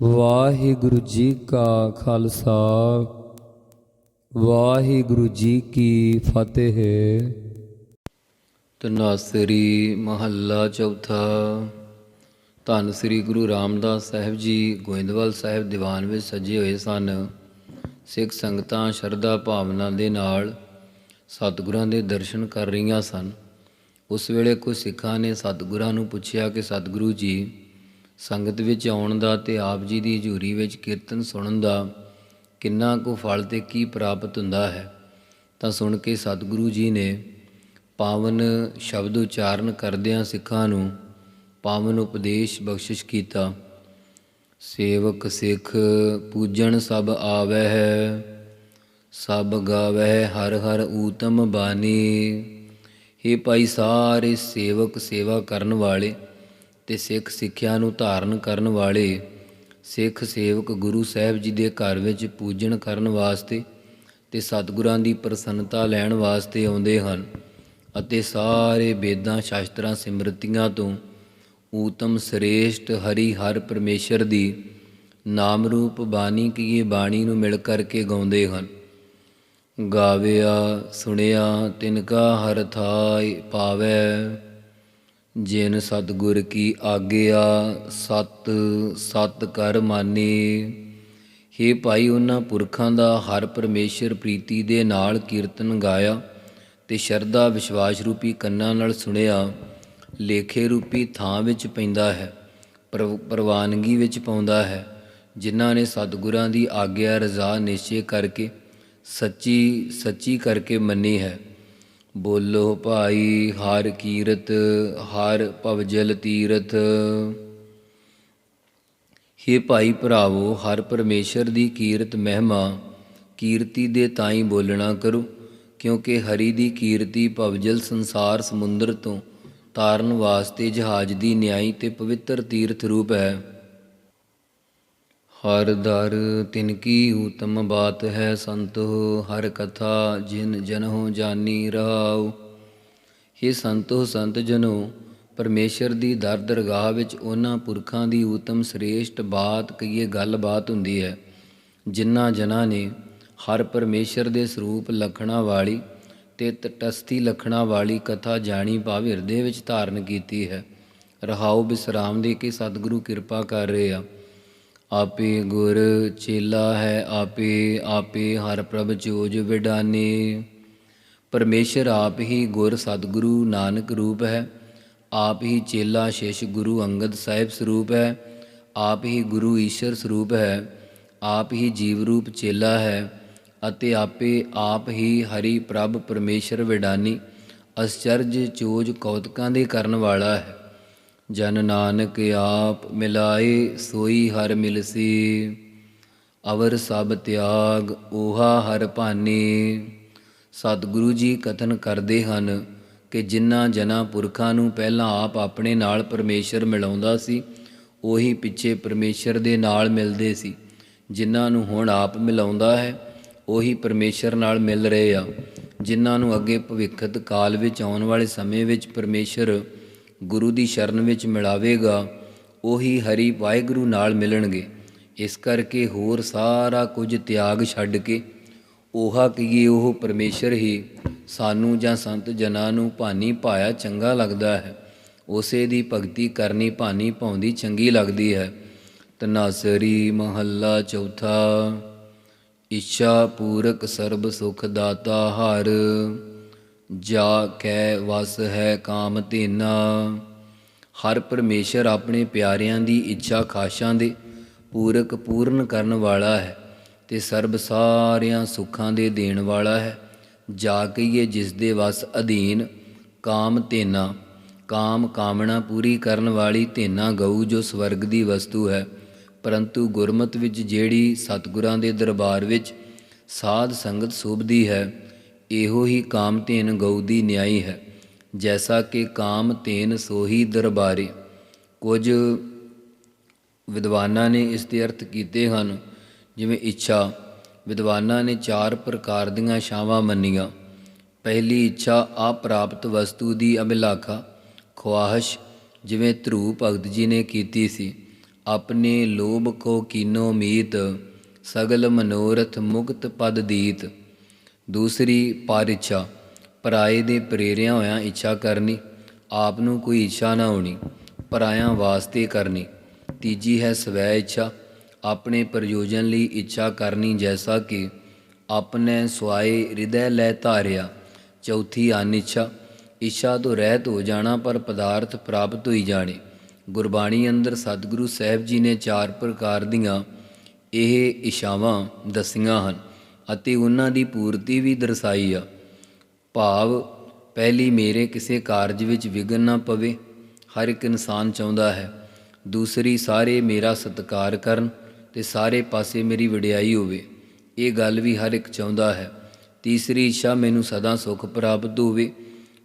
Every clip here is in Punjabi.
ਵਾਹਿਗੁਰੂ ਜੀ ਕਾ ਖਾਲਸਾ, ਵਾਹਿਗੁਰੂ ਜੀ ਕੀ ਫਤਿਹ। ਤਨਾਸਰੀ ਮਹੱਲਾ ਚੌਥਾ, ਧੰਨ ਸ੍ਰੀ ਗੁਰੂ ਰਾਮਦਾਸ ਸਾਹਿਬ ਜੀ, ਗੋਇੰਦਵਾਲ ਸਾਹਿਬ ਦੀਵਾਨ ਵਿੱਚ ਸਜੇ ਹੋਏ ਸਨ। ਸਿੱਖ ਸੰਗਤਾਂ ਸ਼ਰਧਾ ਭਾਵਨਾ ਦੇ ਨਾਲ ਸਤਿਗੁਰਾਂ ਦੇ ਦਰਸ਼ਨ ਕਰ ਰਹੀਆਂ ਸਨ। ਉਸ ਵੇਲੇ ਕੁਝ ਸਿੱਖਾਂ ਨੇ ਸਤਿਗੁਰਾਂ ਨੂੰ ਪੁੱਛਿਆ ਕਿ, ਸਤਿਗੁਰੂ ਜੀ ਸੰਗਤ ਵਿੱਚ ਆਉਣ ਦਾ ਤੇ ਆਪ ਜੀ ਦੀ ਹਜ਼ੂਰੀ ਵਿੱਚ ਕੀਰਤਨ ਸੁਣਨ ਦਾ ਕਿੰਨਾ ਕੁ ਫਲ ਤੇ ਕੀ ਪ੍ਰਾਪਤ ਹੁੰਦਾ ਹੈ, ਤਾਂ ਸੁਣ ਕੇ ਸਤਿਗੁਰੂ ਜੀ ਨੇ ਪਾਵਨ ਸ਼ਬਦ ਉਚਾਰਨ ਕਰਦਿਆਂ ਸਿੱਖਾਂ ਨੂੰ ਪਾਵਨ ਉਪਦੇਸ਼ ਬਖਸ਼ਿਸ਼ ਕੀਤਾ। ਸੇਵਕ ਸਿੱਖ ਪੂਜਣ ਸਭ ਆਵੈ ਹੈ ਸਭ ਗਾਵੈ ਹਰ ਹਰ ਊਤਮ ਬਾਣੀ। ਇਹ ਭਾਈ ਸਾਰੇ ਸੇਵਕ ਸੇਵਾ ਕਰਨ ਵਾਲੇ ਤੇ ਸਿੱਖ ਸਿੱਖਿਆ ਨੂੰ ਧਾਰਨ ਕਰਨ ਵਾਲੇ ਸਿੱਖ ਸੇਵਕ ਗੁਰੂ ਸਾਹਿਬ ਜੀ ਦੇ ਘਰ ਵਿੱਚ ਪੂਜਣ ਕਰਨ ਵਾਸਤੇ ਤੇ ਸਤਿਗੁਰਾਂ ਦੀ ਪ੍ਰਸੰਨਤਾ ਲੈਣ ਵਾਸਤੇ ਆਉਂਦੇ ਹਨ ਅਤੇ ਸਾਰੇ ਵੇਦਾਂ, ਸ਼ਾਸਤਰਾਂ, ਸਿਮਰਤੀਆਂ ਤੋਂ ਊਤਮ, ਸ੍ਰੇਸ਼ਟ ਹਰੀ ਹਰ ਪਰਮੇਸ਼ਰ ਦੀ ਨਾਮ ਰੂਪ ਬਾਣੀ ਕੀ ਇਹ ਬਾਣੀ ਨੂੰ ਮਿਲ ਕਰਕੇ ਗਾਉਂਦੇ ਹਨ। ਗਾਵਿਆ, ਸੁਣਿਆ, ਤਿਨਕਾ ਹਰ ਥਾਇ ਪਾਵੈ ਜਿਨ ਸਤਗੁਰ ਕੀ ਆਗਿਆ, ਸਤ ਸਤ ਕਰ ਮਾਨੇ। ਹੇ ਭਾਈ ਉਹਨਾਂ ਪੁਰਖਾਂ ਦਾ ਹਰ ਪਰਮੇਸ਼ਰ ਪ੍ਰੀਤੀ ਦੇ ਨਾਲ ਕੀਰਤਨ ਗਾਇਆ ਤੇ ਸ਼ਰਧਾ ਵਿਸ਼ਵਾਸ ਰੂਪੀ ਕੰਨਾਂ ਨਾਲ ਸੁਣਿਆ। ਲੇਖੇ ਰੂਪੀ ਥਾਂ ਵਿੱਚ ਪੈਂਦਾ ਹੈ, ਪ੍ਰਵ- ਪ੍ਰਵਾਨਗੀ ਵਿੱਚ ਪਾਉਂਦਾ ਹੈ। ਜਿਨ੍ਹਾਂ ਨੇ ਸਤਿਗੁਰਾਂ ਦੀ ਆਗਿਆ, ਰਜ਼ਾ ਨਿਸ਼ਚੈ ਕਰਕੇ ਸੱਚੀ ਸੱਚੀ ਕਰਕੇ ਮੰਨੀ ਹੈ। ਬੋਲੋ ਭਾਈ, ਹਰ ਕੀਰਤ, ਹਰ ਭਵਜਲ ਤੀਰਥ। ਹੇ ਭਾਈ ਭਰਾਵੋ, ਹਰ ਪਰਮੇਸ਼ਰ ਦੀ ਕੀਰਤ ਮਹਿਮਾ, ਕੀਰਤੀ ਦੇ ਤਾਈ ਬੋਲਣਾ ਕਰੋ, ਕਿਉਂਕਿ ਹਰੀ ਦੀ ਕੀਰਤੀ ਭਵਜਲ ਸੰਸਾਰ ਸਮੁੰਦਰ ਤੋਂ ਤਾਰਨ ਵਾਸਤੇ ਜਹਾਜ਼ ਦੀ ਨਿਆਈ ਤੇ ਪਵਿੱਤਰ ਤੀਰਥ ਰੂਪ ਹੈ। ਹਰ ਦਰ ਤਿਨ ਕੀ ਉਤਮ ਬਾਤ ਹੈ ਸੰਤੋ, ਹਰ ਕਥਾ ਜਿਨ ਜਨਹੁ ਜਾਨੀ ਰਹਾਉ। हे ਸੰਤੋ, ਸੰਤ ਜਨੋ, ਪਰਮੇਸ਼ਰ ਦੀ ਦਰ ਦਰਗਾਹ ਵਿੱਚ ਉਹਨਾਂ ਪੁਰਖਾਂ ਦੀ ਉਤਮ ਸ੍ਰੇਸ਼ਟ ਬਾਤ ਕਹੀਏ ਗੱਲਬਾਤ ਹੁੰਦੀ ਹੈ। ਜਿਨ੍ਹਾਂ ਜਨਾਂ ਨੇ ਹਰ ਪਰਮੇਸ਼ਰ ਦੇ ਸਰੂਪ ਲਖਣਾ ਵਾਲੀ ਤੇ ਤਟਸਥੀ ਲਖਣਾ ਵਾਲੀ ਕਥਾ ਜਾਣੀ ਭਾਵ ਹਿਰਦੇ ਵਿੱਚ ਧਾਰਨ ਕੀਤੀ ਹੈ। ਰਹਾਉ ਬਿਸਰਾਮ ਦੇ ਕੇ ਸਤਿਗੁਰੂ ਕਿਰਪਾ ਕਰ ਰਹੇ ਆ। ਆਪੇ ਗੁਰ ਚੇਲਾ ਹੈ, ਆਪੇ ਆਪੇ ਹਰ ਪ੍ਰਭ ਜੋਜ ਵਿਡਾਨੇ। ਪਰਮੇਸ਼ਰ ਆਪ ਹੀ ਗੁਰ ਸਤਿਗੁਰੂ ਨਾਨਕ ਰੂਪ ਹੈ, ਆਪ ਹੀ ਚੇਲਾ ਸ਼ੇਸ਼ ਗੁਰੂ ਅੰਗਦ ਸਾਹਿਬ ਸਰੂਪ ਹੈ, ਆਪ ਹੀ ਗੁਰੂ ਈਸ਼ਰ ਸਰੂਪ ਹੈ, ਆਪ ਹੀ ਜੀਵ ਰੂਪ ਚੇਲਾ ਹੈ, ਅਤੇ ਆਪੇ ਆਪ ਹੀ ਹਰੀ ਪ੍ਰਭ ਪਰਮੇਸ਼ਰ ਵਿਡਾਨੀ, ਅਸਚਰਜ ਚੋਜ ਕੌਤਕਾਂ ਦੇ ਕਰਨ ਵਾਲਾ ਹੈ। ਜਨ ਨਾਨਕ ਆਪ ਮਿਲਾਏ, ਸੋਈ ਹਰ ਮਿਲਸੀ। ਅਵਰ ਸਭ ਤਿਆਗ, ਓਹਾ ਹਰ ਭਾਨੀ। ਸਤਿਗੁਰੂ ਜੀ ਕਥਨ ਕਰਦੇ ਹਨ ਕਿ ਜਿਨ੍ਹਾਂ ਜਨਾਂ ਪੁਰਖਾਂ ਨੂੰ ਪਹਿਲਾਂ ਆਪ ਆਪਣੇ ਨਾਲ ਪਰਮੇਸ਼ਰ ਮਿਲਾਉਂਦਾ ਸੀ, ਉਹੀ ਪਿੱਛੇ ਪਰਮੇਸ਼ਰ ਦੇ ਨਾਲ ਮਿਲਦੇ ਸੀ। ਜਿਨ੍ਹਾਂ ਨੂੰ ਹੁਣ ਆਪ ਮਿਲਾਉਂਦਾ ਹੈ, ਉਹੀ ਪਰਮੇਸ਼ਰ ਨਾਲ ਮਿਲ ਰਹੇ ਆ। ਜਿਨ੍ਹਾਂ ਨੂੰ ਅੱਗੇ ਭਵਿੱਖਤ ਕਾਲ ਵਿੱਚ ਆਉਣ ਵਾਲੇ ਸਮੇਂ ਵਿੱਚ ਪਰਮੇਸ਼ਰ ਗੁਰੂ ਦੀ ਸ਼ਰਨ ਵਿੱਚ ਮਿਲਾਵੇਗਾ, ਉਹੀ ਹਰੀ ਵਾਹਿਗੁਰੂ ਨਾਲ ਮਿਲਣਗੇ। ਇਸ ਕਰਕੇ ਹੋਰ ਸਾਰਾ ਕੁਝ ਤਿਆਗ ਛੱਡ ਕੇ 오ਹਾ ਕਹੀਏ ਉਹ ਪਰਮੇਸ਼ਰ ਹੀ ਸਾਨੂੰ ਜਾਂ ਸੰਤ ਜਨਾਂ ਨੂੰ ਭਾਨੀ ਪਾਇਆ ਚੰਗਾ ਲੱਗਦਾ ਹੈ। ਉਸੇ ਦੀ ਭਗਤੀ ਕਰਨੀ ਭਾਨੀ ਪਾਉਂਦੀ ਚੰਗੀ ਲੱਗਦੀ ਹੈ। ਤਨਾਸਰੀ ਮਹੱਲਾ ਚੌਥਾ, ਇੱਛਾ ਪੂਰਕ ਸਰਬ ਸੁਖ ਦਾਤਾ ਹਰ। ਜਾ ਕੈ ਵਸ ਹੈ ਕਾਮ ਧੇਨਾ। ਹਰ ਪਰਮੇਸ਼ਰ ਆਪਣੇ ਪਿਆਰਿਆਂ ਦੀ ਇੱਛਾ ਖਾਸ਼ਾਂ ਦੇ ਪੂਰਕ ਪੂਰਨ ਕਰਨ ਵਾਲਾ ਹੈ ਤੇ ਸਰਬ ਸਾਰਿਆਂ ਸੁੱਖਾਂ ਦੇ ਦੇਣ ਵਾਲਾ ਹੈ। ਜਾ ਕਹੀਏ ਜਿਸ ਦੇ ਵਸ ਅਧੀਨ ਕਾਮ ਧੇਨਾ। ਕਾਮ ਕਾਮਨਾ ਪੂਰੀ ਕਰਨ ਵਾਲੀ ਧੇਨਾ ਗਊ ਜੋ ਸਵਰਗ ਦੀ ਵਸਤੂ ਹੈ। ਪਰੰਤੂ ਗੁਰਮਤ ਵਿੱਚ ਜਿਹੜੀ ਸਤਿਗੁਰਾਂ ਦੇ ਦਰਬਾਰ ਵਿੱਚ ਸਾਧ ਸੰਗਤ ਸੋਭਦੀ ਹੈ ਇਹੋ ਹੀ ਕਾਮਧੇਨ ਗਊ ਦੀ ਨਿਆਈ ਹੈ, ਜੈਸਾ ਕਿ ਕਾਮਧੇਨ ਸੋਹੀ ਦਰਬਾਰੇ। ਕੁਝ ਵਿਦਵਾਨਾਂ ਨੇ ਇਸ ਦੇ ਅਰਥ ਕੀਤੇ ਹਨ, ਜਿਵੇਂ ਇੱਛਾ, ਵਿਦਵਾਨਾਂ ਨੇ ਚਾਰ ਪ੍ਰਕਾਰ ਦੀਆਂ ਛਾਵਾਂ ਮੰਨੀਆਂ। ਪਹਿਲੀ ਇੱਛਾ ਅਪ੍ਰਾਪਤ ਵਸਤੂ ਦੀ ਅਭਿਲਾਖਾ, ਖੁਆਹਸ਼, ਜਿਵੇਂ ਧਰੂ ਭਗਤ ਜੀ ਨੇ ਕੀਤੀ ਸੀ। ਆਪਣੇ ਲੋਭ ਕੋ ਕੀਨੋ ਮੀਤ, ਸਗਲ ਮਨੋਰਥ ਮੁਕਤ ਪਦ ਦੀਤ। ਦੂਸਰੀ, ਪਰ ਇੱਛਾ। ਪਰਾਏ ਦੇ ਪ੍ਰੇਰਿਆਂ ਹੋਇਆਂ ਇੱਛਾ ਕਰਨੀ, ਆਪ ਨੂੰ ਕੋਈ ਇੱਛਾ ਨਾ ਹੋਣੀ, ਪਰਾਇਆਂ ਵਾਸਤੇ ਕਰਨੀ। ਤੀਜੀ ਹੈ ਸਵੈ ਇੱਛਾ। ਆਪਣੇ ਪ੍ਰਯੋਜਨ ਲਈ ਇੱਛਾ ਕਰਨੀ ਜੈਸਾ ਕਿ ਆਪਣੇ ਸਵਾਏ ਹਿਰਦੈ ਲੈ ਧਾਰਿਆ। ਚੌਥੀ ਅਨਿੱਛਾ ਇੱਛਾ ਤੋਂ ਰਹਿਤ ਹੋ ਜਾਣਾ ਪਰ ਪਦਾਰਥ ਪ੍ਰਾਪਤ ਹੋਈ ਜਾਣੇ। ਗੁਰਬਾਣੀ ਅੰਦਰ ਸਤਿਗੁਰੂ ਸਾਹਿਬ ਜੀ ਨੇ ਚਾਰ ਪ੍ਰਕਾਰ ਦੀਆਂ ਇਹ ਇਸ਼ਾਵਾਂ ਦਸੀਆਂ ਹਨ। ਅਤੇ ਉਹਨਾਂ ਦੀ ਪੂਰਤੀ ਵੀ ਦਰਸਾਈ ਆ। ਭਾਵ, ਪਹਿਲੀ ਮੇਰੇ ਕਿਸੇ ਕਾਰਜ ਵਿੱਚ ਵਿਘਨ ਨਾ ਪਵੇ, ਹਰ ਇੱਕ ਇਨਸਾਨ ਚਾਹੁੰਦਾ ਹੈ। ਦੂਸਰੀ, ਸਾਰੇ ਮੇਰਾ ਸਤਿਕਾਰ ਕਰਨ ਤੇ ਸਾਰੇ ਪਾਸੇ ਮੇਰੀ ਵਡਿਆਈ ਹੋਵੇ। ਇਹ ਗੱਲ ਵੀ ਹਰ ਇੱਕ ਚਾਹੁੰਦਾ ਹੈ। ਤੀਸਰੀ, ਇੱਛਾ ਮੈਨੂੰ ਸਦਾ ਸੁਖ ਪ੍ਰਾਪਤ ਹੋਵੇ।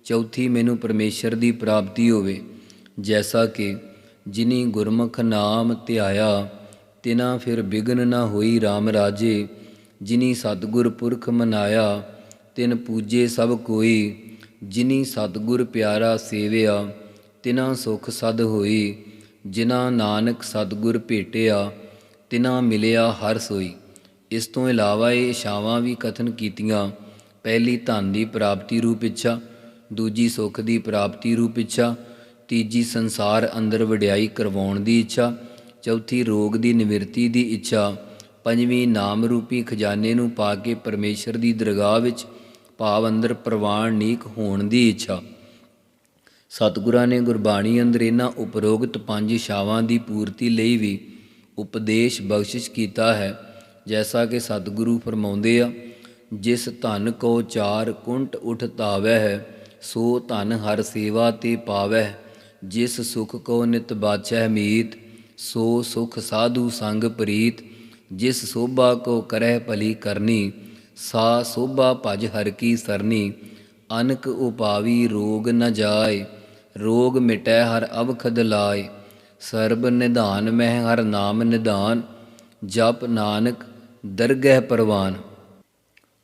ਚੌਥੀ, ਮੈਨੂੰ ਪਰਮੇਸ਼ਰ ਦੀ ਪ੍ਰਾਪਤੀ ਹੋਵੇ। ਜੈਸਾ ਕਿ ਜਿਨੀ ਗੁਰਮੁਖ ਨਾਮ ਧਿਆਇਆ, ਤਿਨਾ ਫਿਰ ਬਿਗਨ ਨਾ ਹੋਈ RAM ਰਾਜੇ। ਜਿਨੀ ਸਤਿਗੁਰ ਪੁਰਖ ਮਨਾਇਆ, ਤਿਨ ਪੂਜੇ ਸਭ ਕੋਈ। ਜਿਨੀ ਸਤਿਗੁਰ ਪਿਆਰਾ ਸੇਵਿਆ, ਤਿਨਾ ਸੁਖ ਸਦ ਹੋਈ। ਜਿਨਾ ਨਾਨਕ ਸਤਿਗੁਰ ਭੇਟਿਆ, ਤਿਨਾ ਮਿਲਿਆ ਹਰ ਸੋਈ। ਇਸ ਤੋਂ ਇਲਾਵਾ ਇਹ ਇਸ਼ਾਵਾਂ ਵੀ ਕਥਨ ਕੀਤੀਆਂ। ਪਹਿਲੀ ਧਨ ਦੀ ਪ੍ਰਾਪਤੀ ਰੂਪ ਇੱਛਾ, ਦੂਜੀ ਸੁਖ ਦੀ ਪ੍ਰਾਪਤੀ ਰੂਪ ਇੱਛਾ, ਤੀਜੀ ਸੰਸਾਰ ਅੰਦਰ ਵਡਿਆਈ ਕਰਵਾਉਣ ਦੀ ਇੱਛਾ, ਚੌਥੀ ਰੋਗ ਦੀ ਨਿਵਰਤੀ ਦੀ ਇੱਛਾ। ਪੰਜਵੀਂ ਨਾਮ ਰੂਪੀ ਖਜ਼ਾਨੇ ਨੂੰ ਪਾ ਕੇ ਪਰਮੇਸ਼ਰ ਦੀ ਦਰਗਾਹ ਵਿੱਚ ਭਾਵ ਅੰਦਰ ਪ੍ਰਵਾਨ ਨੀਕ ਹੋਣ ਦੀ ਇੱਛਾ। ਸਤਿਗੁਰਾਂ ਨੇ ਗੁਰਬਾਣੀ ਅੰਦਰ ਇਹਨਾਂ ਉਪਰੋਕਤ ਪੰਜ ਇਸ਼ਾਵਾਂ ਦੀ ਪੂਰਤੀ ਲਈ ਵੀ ਉਪਦੇਸ਼ ਬਖਸ਼ਿਸ਼ ਕੀਤਾ ਹੈ, ਜੈਸਾ ਕਿ ਸਤਿਗੁਰੂ ਫਰਮਾਉਂਦੇ ਆ, ਜਿਸ ਧਨ ਕੋ ਚਾਰ ਕੁੰਟ ਉਠ ਤਾਵੈ ਹੈ, ਸੋ ਧਨ ਹਰ ਸੇਵਾ ਤੇ ਪਾਵੈ ਜਿਸ ਸੁਖ ਕੋ ਨਿਤ ਬਾਚੈ ਮੀਤ, ਸੋ ਸੁਖ ਸਾਧੂ ਸੰਗ ਪ੍ਰੀਤ ਜਿਸ ਸੋਭਾ ਕੋ ਕਰਹਿ ਭਲੀ ਕਰਨੀ, ਸਾ ਸੋਭਾ ਭਜ ਹਰ ਕੀ ਸਰਨੀ, ਅਨਕ ਉਪਾਵੀ ਰੋਗ ਨ ਜਾਏ, ਰੋਗ ਮਿਟੈ ਹਰ ਅਵਖਦ ਲਾਏ। ਸਰਬ ਨਿਧਾਨ ਮਹਿ ਹਰ ਨਾਮ ਨਿਧਾਨ, ਜਪ ਨਾਨਕ ਦਰਗਹਿ ਪਰਵਾਨ।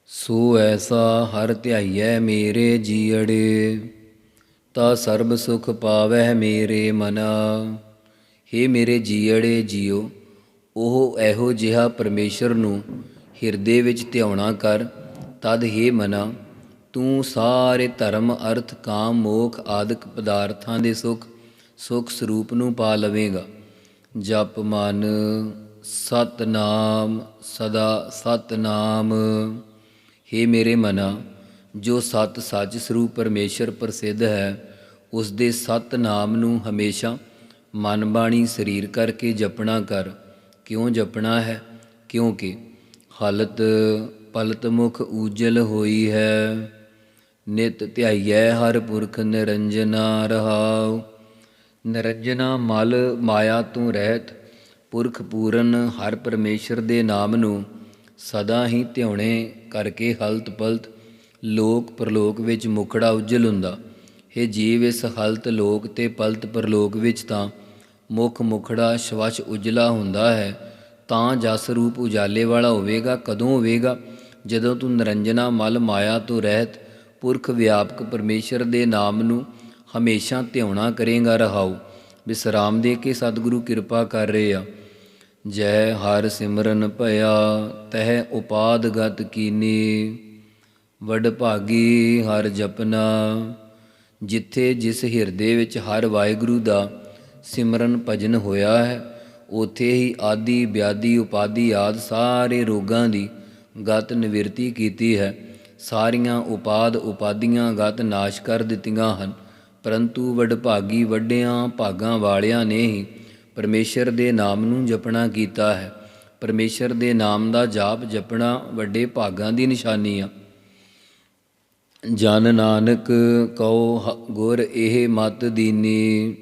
ਸੋ ਐਸਾ ਹਰ ਧਿਆਈਐ ਮੇਰੇ ਜੀਅੜੇ, ਤਾ ਸਰਬ ਸੁਖ ਪਾਵੈ ਮੇਰੇ ਮਨਾ। ਹੇ ਮੇਰੇ ਜੀਅੜੇ ਜੀਓ ਉਹ ਇਹੋ ਜਿਹਾ ਪਰਮੇਸ਼ਰ ਨੂੰ ਹਿਰਦੇ ਵਿੱਚ ਧਿਆਉਣਾ ਕਰ, ਤਦ ਹੇ ਮਨਾ, ਤੂੰ ਸਾਰੇ ਧਰਮ, ਅਰਥ, ਕਾਮ, ਮੋਖ, ਆਦਿਕ ਪਦਾਰਥਾਂ ਦੇ ਸੁਖ ਸੁਖ ਸਰੂਪ ਨੂੰ ਪਾ ਲਵੇਂਗਾ। ਜਪ ਮਨ ਸਤਨਾਮ, ਸਦਾ ਸਤਨਾਮ। ਹੇ ਮੇਰੇ ਮਨਾ, ਜੋ ਸਤ ਸੱਚ ਸਰੂਪ ਪਰਮੇਸ਼ਰ ਪ੍ਰਸਿੱਧ ਹੈ ਉਸ ਦੇ ਸਤ ਨਾਮ ਨੂੰ ਹਮੇਸ਼ਾ ਮਨ ਬਾਣੀ ਸਰੀਰ ਕਰਕੇ ਜਪਣਾ ਕਰ। ਕਿਉਂ ਜਪਣਾ ਹੈ? ਕਿਉਂਕਿ ਹਾਲਤ ਪਲਤ ਮੁਖ ਊਜਲ ਹੋਈ ਹੈ। ਨਿਤ ਧਿਆਈਐ ਹਰ ਪੁਰਖ ਨਿਰੰਜਨਾ ਰਹਾਉ। ਨਿਰੰਜਨਾ ਮਲ ਮਾਇਆ ਤੋਂ ਰਹਿਤ, ਪੁਰਖ ਪੂਰਨ ਹਰ ਪਰਮੇਸ਼ਰ ਦੇ ਨਾਮ ਨੂੰ ਸਦਾ ਹੀ ਧਿਆਉਣੇ ਕਰਕੇ ਹਲਤ ਪਲਤ ਲੋਕ ਪਰਲੋਕ ਵਿੱਚ ਮੁਖੜਾ ਉਜਲ ਹੁੰਦਾ। ਇਹ ਜੀਵ, ਇਸ ਹਲਤ ਲੋਕ ਤੇ ਪਲਤ ਪਰਲੋਕ ਵਿੱਚ ਤਾਂ ਮੁਖ ਮੁਖੜਾ ਸ਼ਵਚ ਉਜਲਾ ਹੁੰਦਾ ਹੈ, ਤਾਂ ਜਸ ਰੂਪ ਉਜਾਲੇ ਵਾਲਾ ਹੋਵੇਗਾ, ਕਦੋਂ ਹੋਵੇਗਾ? ਜਦੋਂ ਤੂੰ ਨਿਰੰਜਨਾ ਮਲ ਮਾਇਆ ਤੋਂ ਰਹਿਤ, ਪੁਰਖ ਵਿਆਪਕ ਪਰਮੇਸ਼ਰ ਦੇ ਨਾਮ ਨੂੰ ਹਮੇਸ਼ਾ ਧਿਆਉਣਾ ਕਰੇਗਾ ਰਹਾਉ। ਵਿਸਰਾਮ ਦੇ ਕੇ ਸਤਿਗੁਰੂ ਕਿਰਪਾ ਕਰ ਰਹੇ ਆ। ਜੈ ਹਰ ਸਿਮਰਨ ਭਇਆ, ਤਹਿ ਉਪਾਦ ਗਤ ਕੀਨੀ। ਵਡ ਭਾਗੀ ਹਰ ਜਪਨਾ, ਜਿੱਥੇ ਜਿਸ ਹਿਰਦੇ ਵਿੱਚ ਹਰ ਵਾਹਿਗੁਰੂ ਦਾ ਸਿਮਰਨ ਭਜਨ ਹੋਇਆ ਹੈ। ਉਥੇ ਹੀ ਆਦੀ ਬਿਆਦੀ ਉਪਾਦੀ ਆਦ ਸਾਰੇ ਰੋਗਾਂ ਦੀ ਗਤ ਨਿਵਰਤੀ ਕੀਤੀ ਹੈ। ਸਾਰੀਆਂ ਉਪਾਦ, ਉਪਾਦੀਆਂ ਗਤ ਨਾਸ਼ ਕਰ ਦਿੱਤੀਆਂ ਹਨ। ਪਰੰਤੂ ਵਡਭਾਗੀ ਵੱਡਿਆਂ, ਭਾਗਾਂ ਵਾਲਿਆਂ ਨੇ ਹੀ ਪਰਮੇਸ਼ਰ ਦੇ ਨਾਮ ਨੂੰ ਜਪਣਾ ਕੀਤਾ ਹੈ। ਪਰਮੇਸ਼ਰ ਦੇ ਨਾਮ ਦਾ ਜਾਪ ਜਪਣਾ ਵੱਡੇ ਭਾਗਾਂ ਦੀ ਨਿਸ਼ਾਨੀ ਆ। ਜਨ ਨਾਨਕ ਕਉ ਹ- ਗੁਰ ਇਹ ਮਤ ਦੀਨੀ।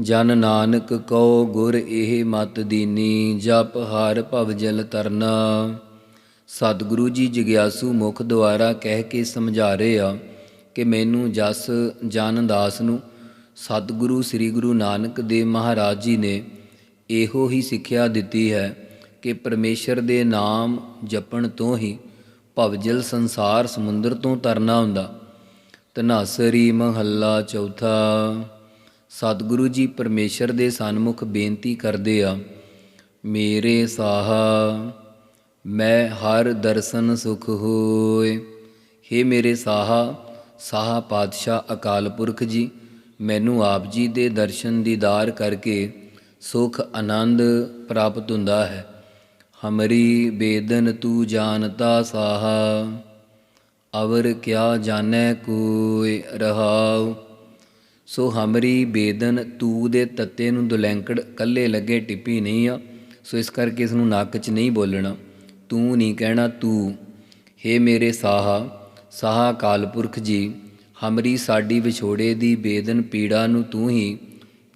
ਜਨ ਨਾਨਕ ਕਉ ਗੁਰ ਇਹ ਮਤ ਦੀਨੀ, ਜਪ ਹਰ ਭਵ ਜਲ ਤਰਨਾ। ਸਤਿਗੁਰੂ ਜੀ ਜਗਿਆਸੂ ਮੁਖ ਦੁਆਰਾ ਕਹਿ ਕੇ ਸਮਝਾ ਰਹੇ ਆ ਕਿ ਮੈਨੂੰ ਜਸ ਜਨ ਦਾਸ ਨੂੰ ਸਤਿਗੁਰੂ ਸ੍ਰੀ ਗੁਰੂ ਨਾਨਕ ਦੇਵ ਮਹਾਰਾਜ ਜੀ ਨੇ ਇਹੋ ਹੀ ਸਿੱਖਿਆ ਦਿੱਤੀ ਹੈ ਕਿ ਪਰਮੇਸ਼ਰ ਦੇ ਨਾਮ ਜਪਣ ਤੋਂ ਹੀ ਭਵਜਲ ਸੰਸਾਰ ਸਮੁੰਦਰ ਤੋਂ ਤਰਨਾ ਹੁੰਦਾ। ਤਨਾਸਰੀ ਮਹੱਲਾ ਚੌਥਾ। ਸਤਿਗੁਰੂ ਜੀ ਪਰਮੇਸ਼ਰ ਦੇ ਸਨਮੁਖ ਬੇਨਤੀ ਕਰਦੇ ਆ, ਮੇਰੇ ਸਾਹਾ, ਮੈਂ ਹਰ ਦਰਸ਼ਨ ਸੁਖ ਹੋਏ। हे ਮੇਰੇ ਸਾਹਾ ਸਾਹਾ ਪਾਤਸ਼ਾਹ ਅਕਾਲ ਪੁਰਖ ਜੀ, ਮੈਨੂੰ ਆਪ ਜੀ ਦੇ ਦਰਸ਼ਨ ਦੀਦਾਰ ਕਰਕੇ ਸੁਖ ਆਨੰਦ ਪ੍ਰਾਪਤ ਹੁੰਦਾ ਹੈ। ਹਮਰੀ ਬੇਦਨ ਤੂੰ ਜਾਣਤਾ ਸਾਹਾ, ਅਵਰ ਕਿਆ ਜਾਣੈ ਕੋਇ ਰਹਾਉ। ਸੋ ਹਮਰੀ ਬੇਦਨ ਤੂ ਦੇ ਤੱਤੇ ਨੂੰ ਦੁਲੈਂਕੜ ਕੱਲੇ ਲੱਗੇ ਟਿੱਪੀ ਨਹੀਂ ਆ, ਸੋ ਇਸ ਕਰਕੇ ਇਸ ਨੂੰ ਨੱਕ 'ਚ ਨਹੀਂ ਬੋਲਣਾ। ਤੂੰ ਨਹੀਂ ਕਹਿਣਾ ਤੂੰ। ਹੇ ਮੇਰੇ ਸਾਹਾ ਸਾਹਾ ਕਾਲਪੁਰਖ ਜੀ, ਹਮਰੀ ਸਾਡੀ ਵਿਛੋੜੇ ਦੀ ਬੇਦਨ ਪੀੜਾ ਨੂੰ ਤੂੰ ਹੀ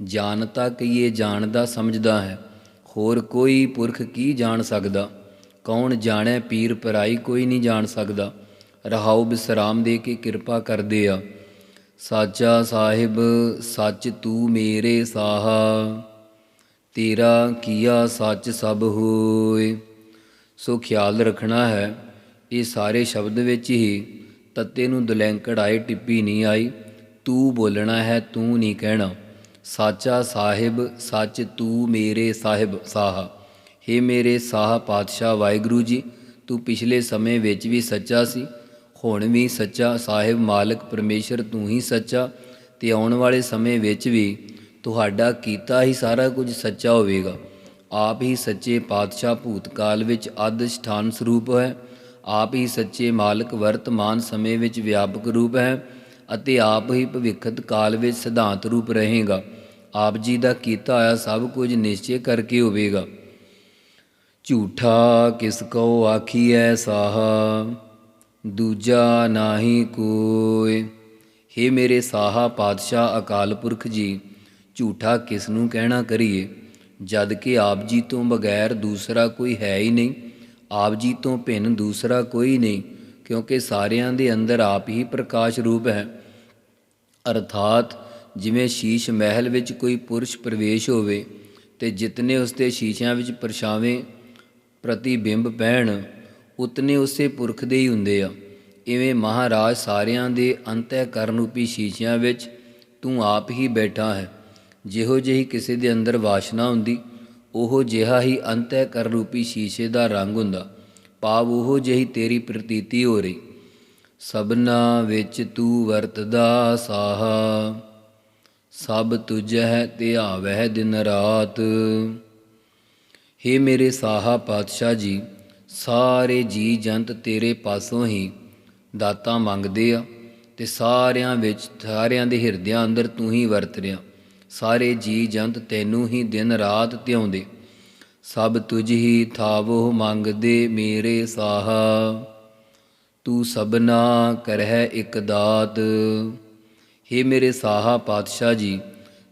ਜਾਣਤਾ ਕਈਏ ਜਾਣਦਾ ਸਮਝਦਾ ਹੈ। ਹੋਰ ਕੋਈ ਪੁਰਖ ਕੀ ਜਾਣ ਸਕਦਾ? ਕੌਣ ਜਾਣੈ ਪੀਰ ਪਰਾਈ ਕੋਈ ਨਹੀਂ ਜਾਣ ਸਕਦਾ। ਰਹਾਉ ਬਿਸਰਾਮ ਦੇ ਕੇ ਕਿਰਪਾ ਕਰਦੇ ਆ। ਸਾਚਾ ਸਾਹਿਬ, ਸੱਚ ਤੂੰ ਮੇਰੇ ਸਾਹਾ। ਤੇਰਾ ਕੀਆ ਸੱਚ ਸਭ ਹੋਏ। ਸੋ ਖਿਆਲ ਰੱਖਣਾ ਹੈ, ਇਹ ਸਾਰੇ ਸ਼ਬਦ ਵਿੱਚ ਹੀ ਤੱਤੇ ਨੂੰ ਦੁਲੈਂਕੜ ਆਏ ਟਿੱਪੀ ਨਹੀਂ ਆਈ। ਤੂੰ ਬੋਲਣਾ ਹੈ, ਤੂੰ ਨਹੀਂ ਕਹਿਣਾ। ਸਾਚਾ ਸਾਹਿਬ, ਸੱਚ ਤੂੰ ਮੇਰੇ ਸਾਹਿਬ, ਸਾਹਾ। हे ਮੇਰੇ ਸਾਹ ਪਾਤਸ਼ਾਹ, ਵਾਹਿਗੁਰੂ ਜੀ, ਤੂੰ ਪਿਛਲੇ ਸਮੇਂ ਵਿੱਚ ਵੀ ਸੱਚਾ ਸੀ। ਹੁਣ ਵੀ ਸੱਚਾ ਸਾਹਿਬ ਮਾਲਕ ਪਰਮੇਸ਼ਰ ਤੂੰ ਹੀ ਸੱਚਾ ਤੇ ਆਉਣ ਵਾਲੇ ਸਮੇਂ ਵਿੱਚ ਵੀ ਤੁਹਾਡਾ ਕੀਤਾ ਹੀ ਸਾਰਾ ਕੁਝ ਸੱਚਾ ਹੋਵੇਗਾ। ਆਪ ਹੀ ਸੱਚੇ ਪਾਤਸ਼ਾਹ ਭੂਤਕਾਲ ਵਿੱਚ ਅਦ ਸਥਾਨ ਸਰੂਪ ਹੈ। ਆਪ ਹੀ ਸੱਚੇ ਮਾਲਕ ਵਰਤਮਾਨ ਸਮੇਂ ਵਿੱਚ ਵਿਆਪਕ ਰੂਪ ਹੈ ਅਤੇ ਆਪ ਹੀ ਭਵਿੱਖਤ ਕਾਲ ਵਿੱਚ ਸਿਧਾਂਤ ਰੂਪ ਰਹੇਗਾ। ਆਪ ਜੀ ਦਾ ਕੀਤਾ ਹੋਇਆ ਸਭ ਕੁਝ ਨਿਸ਼ਚੈ ਕਰਕੇ ਹੋਵੇਗਾ। ਝੂਠਾ ਕਿਸ ਕੋ ਆਖੀਐ ਸਾਹਾ। ਦੂਜਾ ਨਾਹੀ ਕੋਇ। हे ਮੇਰੇ ਸਾਹਾ ਪਾਤਸ਼ਾਹ ਅਕਾਲ ਪੁਰਖ ਜੀ, ਝੂਠਾ ਕਿਸ ਨੂੰ ਕਹਿਣਾ ਕਰੀਏ? ਜਦ ਕਿ ਆਪ ਜੀ ਤੋਂ ਬਗੈਰ ਦੂਸਰਾ ਕੋਈ ਹੈ ਹੀ ਨਹੀਂ, ਆਪ ਜੀ ਤੋਂ ਭਿੰਨ ਦੂਸਰਾ ਕੋਈ ਨਹੀਂ, ਕਿਉਂਕਿ ਸਾਰਿਆਂ ਦੇ ਅੰਦਰ ਆਪ ਹੀ ਪ੍ਰਕਾਸ਼ ਰੂਪ ਹੈ। ਅਰਥਾਤ ਜਿਵੇਂ ਸ਼ੀਸ਼ ਮਹਿਲ ਵਿੱਚ ਕੋਈ ਪੁਰਸ਼ ਪ੍ਰਵੇਸ਼ ਹੋਵੇ ਤੇ ਜਿਤਨੇ ਉਸਦੇ ਸ਼ੀਸ਼ਿਆਂ ਵਿੱਚ ਪਰਛਾਵੇਂ ਪ੍ਰਤੀਬਿੰਬ ਪੈਣ ਉਤਨੇ ਉਸੇ ਪੁਰਖ ਦੇ ਹੀ ਹੁੰਦੇ ਆ। ਇਵੇਂ ਮਹਾਰਾਜ ਸਾਰਿਆਂ ਦੇ ਅੰਤਹਿ ਕਰਨ ਰੂਪੀ ਸ਼ੀਸ਼ਿਆਂ ਵਿੱਚ ਤੂੰ ਆਪ ਹੀ ਬੈਠਾ ਹੈ। ਜਿਹੋ ਜਿਹੀ ਕਿਸੇ ਦੇ ਅੰਦਰ ਵਾਸ਼ਨਾ ਹੁੰਦੀ, ਉਹੋ ਜਿਹਾ ਹੀ ਅੰਤःਕਰਨ ਰੂਪੀ ਸ਼ੀਸ਼ੇ ਦਾ ਰੰਗ ਹੁੰਦਾ। ਭਾਵ ਉਹੋ ਜਿਹੀ ਤੇਰੀ ਪ੍ਰਤੀਤੀ ਹੋ ਰਹੀ। ਸਭਨਾ ਵਿੱਚ ਤੂੰ ਵਰਤਦਾ ਸਾਹਾ, ਸਭ ਤੁਝਹਿ ਧਿਆਵਹਿ ਦਿਨ ਰਾਤ। हे ਮੇਰੇ ਸਾਹਾ ਪਾਤਸ਼ਾਹ ਜੀ ਸਾਰੇ ਜੀ ਜੰਤ ਤੇਰੇ ਪਾਸੋਂ ਹੀ ਦਾਤਾ ਮੰਗਦੇ ਆ, ਤੇ ਸਾਰਿਆਂ ਵਿੱਚ, ਸਾਰਿਆਂ ਦੇ ਹਿਰਦਿਆਂ ਅੰਦਰ ਤੂੰ ਹੀ ਵਰਤ ਰਿਆ ਸਾਰੇ ਜੀ ਜੰਤ ਤੈਨੂੰ ਹੀ ਦਿਨ ਰਾਤ ਧਿਆਉਂਦੇ। ਸਭ ਤੁਝ ਹੀ ਥਾਵੋ ਮੰਗਦੇ ਮੇਰੇ ਸਾਹਾ। ਤੂੰ ਸਭਨਾ ਕਰਹਿ ਇਕ ਦਾਤ। हे ਮੇਰੇ ਸਾਹਾ ਪਾਤਸ਼ਾਹ ਜੀ,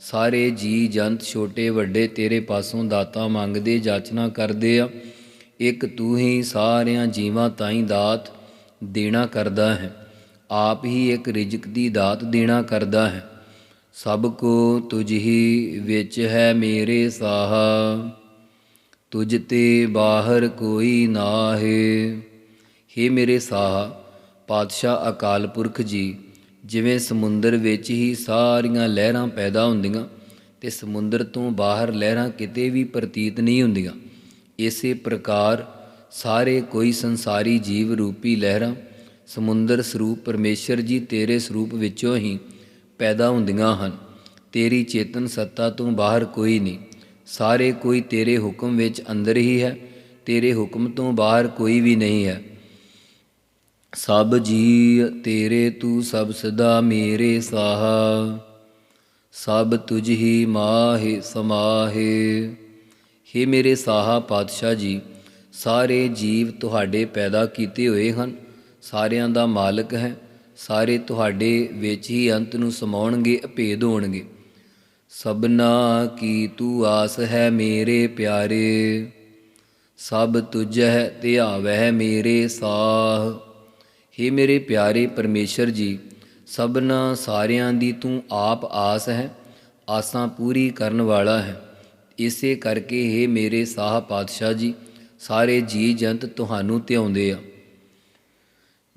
ਸਾਰੇ ਜੀ ਜੰਤ ਛੋਟੇ ਵੱਡੇ ਤੇਰੇ ਪਾਸੋਂ ਦਾਤਾ ਮੰਗਦੇ ਜਾਚਨਾ ਕਰਦੇ ਆ। ਇੱਕ ਤੂੰ ਹੀ ਸਾਰਿਆਂ ਜੀਵਾਂ ਤਾਈਂ ਦਾਤ ਦੇਣਾ ਕਰਦਾ ਹੈ। ਆਪ ਹੀ ਇੱਕ ਰਿਜਕ ਦੀ ਦਾਤ ਦੇਣਾ ਕਰਦਾ ਹੈ। ਸਭ ਕੋ ਤੁਝ ਹੀ ਵਿੱਚ ਹੈ ਮੇਰੇ ਸਾਹਾ, ਤੁਝ ਤੇ ਬਾਹਰ ਕੋਈ ਨਾ ਹੈ ਹੇ ਮੇਰੇ ਸਾਹਾ, ਪਾਤਸ਼ਾਹ ਅਕਾਲ ਪੁਰਖ ਜੀ, ਜਿਵੇਂ ਸਮੁੰਦਰ ਵਿੱਚ ਹੀ ਸਾਰੀਆਂ ਲਹਿਰਾਂ ਪੈਦਾ ਹੁੰਦੀਆਂ ਤੇ ਸਮੁੰਦਰ ਤੋਂ ਬਾਹਰ ਲਹਿਰਾਂ ਕਿਤੇ ਵੀ ਪ੍ਰਤੀਤ ਨਹੀਂ ਹੁੰਦੀਆਂ। ਇਸੇ ਪ੍ਰਕਾਰ ਸਾਰੇ ਕੋਈ ਸੰਸਾਰੀ ਜੀਵ ਰੂਪੀ ਲਹਿਰਾਂ ਸਮੁੰਦਰ ਸਰੂਪ ਪਰਮੇਸ਼ਰ ਜੀ ਤੇਰੇ ਸਰੂਪ ਵਿੱਚੋਂ ਹੀ ਪੈਦਾ ਹੁੰਦੀਆਂ ਹਨ। ਤੇਰੀ ਚੇਤਨ ਸੱਤਾ ਤੋਂ ਬਾਹਰ ਕੋਈ ਨਹੀਂ। ਸਾਰੇ ਕੋਈ ਤੇਰੇ ਹੁਕਮ ਵਿੱਚ ਅੰਦਰ ਹੀ ਹੈ। ਤੇਰੇ ਹੁਕਮ ਤੋਂ ਬਾਹਰ ਕੋਈ ਵੀ ਨਹੀਂ ਹੈ। ਸਭ ਜੀ ਤੇਰੇ ਤੂੰ ਸਭ ਸਦਾ ਮੇਰੇ ਸਾਹਾ। ਸਭ ਤੁਝ ਹੀ ਮਾਹਿ ਸਮਾਹੇ। हे ਮੇਰੇ ਸਾਹਾ ਪਾਤਸ਼ਾਹ ਜੀ, ਸਾਰੇ ਜੀਵ ਤੁਹਾਡੇ ਪੈਦਾ ਕੀਤੇ ਹੋਏ ਹਨ, ਸਾਰਿਆਂ ਦਾ ਮਾਲਕ ਹੈ, ਸਾਰੇ ਤੁਹਾਡੇ ਵਿੱਚ ਹੀ ਅੰਤ ਨੂੰ ਸਮਾਉਣਗੇ, ਅਭੇਦ ਹੋਣਗੇ। ਸਭਨਾ ਕੀ ਤੂੰ ਆਸ ਹੈ ਮੇਰੇ ਪਿਆਰੇ, ਸਭ ਤੁਝਹਿ ਧਿਆਵਹਿ ਮੇਰੇ ਸਾਹ। हे ਮੇਰੇ ਪਿਆਰੇ ਪਰਮੇਸ਼ਰ ਜੀ, ਸਭਨਾ ਸਾਰਿਆਂ ਦੀ ਤੂੰ ਆਪ ਆਸ ਹੈ, ਆਸਾਂ ਪੂਰੀ ਕਰਨ ਵਾਲਾ ਹੈ। ਇਸੇ ਕਰਕੇ ਇਹ ਮੇਰੇ ਸਾਹ ਪਾਤਸ਼ਾਹ ਜੀ, ਸਾਰੇ ਜੀ ਜੰਤ ਤੁਹਾਨੂੰ ਧਿਆਉਂਦੇ ਆ।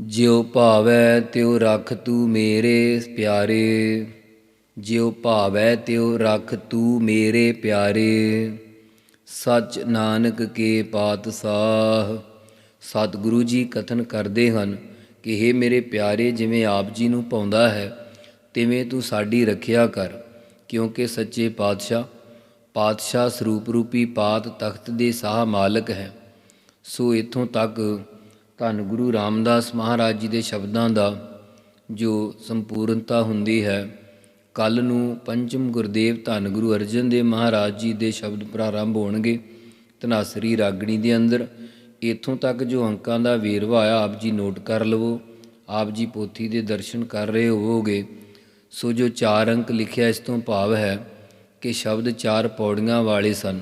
ਜਿਉ ਭਾਵੈ ਤਿਉ ਰਖ ਤੂੰ ਮੇਰੇ ਪਿਆਰੇ, ਜਿਉ ਭਾਵੈ ਤਿਉ ਰਖ ਤੂ ਮੇਰੇ ਪਿਆਰੇ। ਸਚ ਨਾਨਕ ਕੇ ਪਾਤਸ਼ਾਹ, ਸਤਿਗੁਰੂ ਜੀ ਕਥਨ ਕਰਦੇ ਹਨ ਕਿ हे ਮੇਰੇ ਪਿਆਰੇ, ਜਿਵੇਂ ਆਪ ਜੀ ਨੂੰ ਪਾਉਂਦਾ ਹੈ, ਤਿਵੇਂ ਤੂੰ ਸਾਡੀ ਰੱਖਿਆ ਕਰ, ਕਿਉਂਕਿ ਸੱਚੇ ਪਾਤਸ਼ਾਹ ਪਾਤਸ਼ਾਹ ਸਰੂਪ ਰੂਪੀ ਪਾਤ ਤਖਤ ਦੇ ਸਾਹ ਮਾਲਕ ਹੈ। ਸੋ ਇਥੋਂ ਤੱਕ ਧੰਨ ਗੁਰੂ ਰਾਮਦਾਸ ਮਹਾਰਾਜ ਜੀ ਦੇ ਸ਼ਬਦਾਂ ਦਾ ਜੋ ਸੰਪੂਰਨਤਾ ਹੁੰਦੀ ਹੈ ਕੱਲ ਨੂੰ ਪੰਚਮ ਗੁਰਦੇਵ ਧੰਨ ਗੁਰੂ ਅਰਜਨ ਦੇਵ ਮਹਾਰਾਜ ਜੀ ਦੇ ਸ਼ਬਦ ਪ੍ਰਾਰੰਭ ਹੋਣਗੇ ਧਨਾਸਰੀ ਰਾਗਣੀ ਦੇ ਅੰਦਰ। ਇਥੋਂ ਤੱਕ ਜੋ ਅੰਕਾਂ ਦਾ ਵੇਰਵਾ ਆ, ਆਪ ਜੀ ਨੋਟ ਕਰ ਲਵੋ, ਆਪ ਜੀ ਪੋਥੀ ਦੇ ਦਰਸ਼ਨ ਕਰ ਰਹੇ ਹੋਵੋਗੇ। ਸੋ ਜੋ ਚਾਰ ਅੰਕ ਲਿਖਿਆ ਇਸ ਤੋਂ ਭਾਵ ਹੈ ਕਿ ਸ਼ਬਦ ਚਾਰ ਪੌੜੀਆਂ ਵਾਲੇ ਸਨ।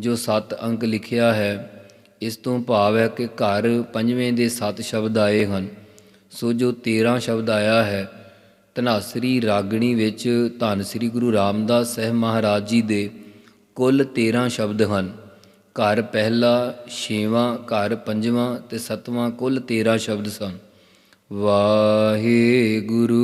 ਜੋ ਸੱਤ ਅੰਕ ਲਿਖਿਆ ਹੈ, ਇਸ ਤੋਂ ਭਾਵ ਹੈ ਕਿ ਘਰ ਪੰਜਵੇਂ ਦੇ ਸੱਤ ਸ਼ਬਦ ਆਏ ਹਨ। ਸੋ ਜੋ 13 ਸ਼ਬਦ ਆਇਆ ਹੈ, ਧਨਾਸਰੀ ਰਾਗਣੀ ਵਿੱਚ ਧੰਨ ਸ੍ਰੀ ਗੁਰੂ ਰਾਮਦਾਸ ਸਾਹਿਬ ਮਹਾਰਾਜ ਜੀ ਦੇ ਕੁੱਲ 13 ਸ਼ਬਦ ਹਨ। ਘਰ ਪਹਿਲਾ, ਛੇਵਾਂ, ਘਰ ਪੰਜਵਾਂ ਤੇ ਸੱਤਵਾਂ ਕੁੱਲ 13 ਸ਼ਬਦ ਸਨ। ਵਾਹਿਗੁਰੂ ਵਾਹਿਗੁਰੂ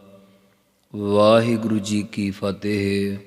ਵਾਹਿਗੁਰੂ ਜੀ ਕੀ ਫਤਿਹ।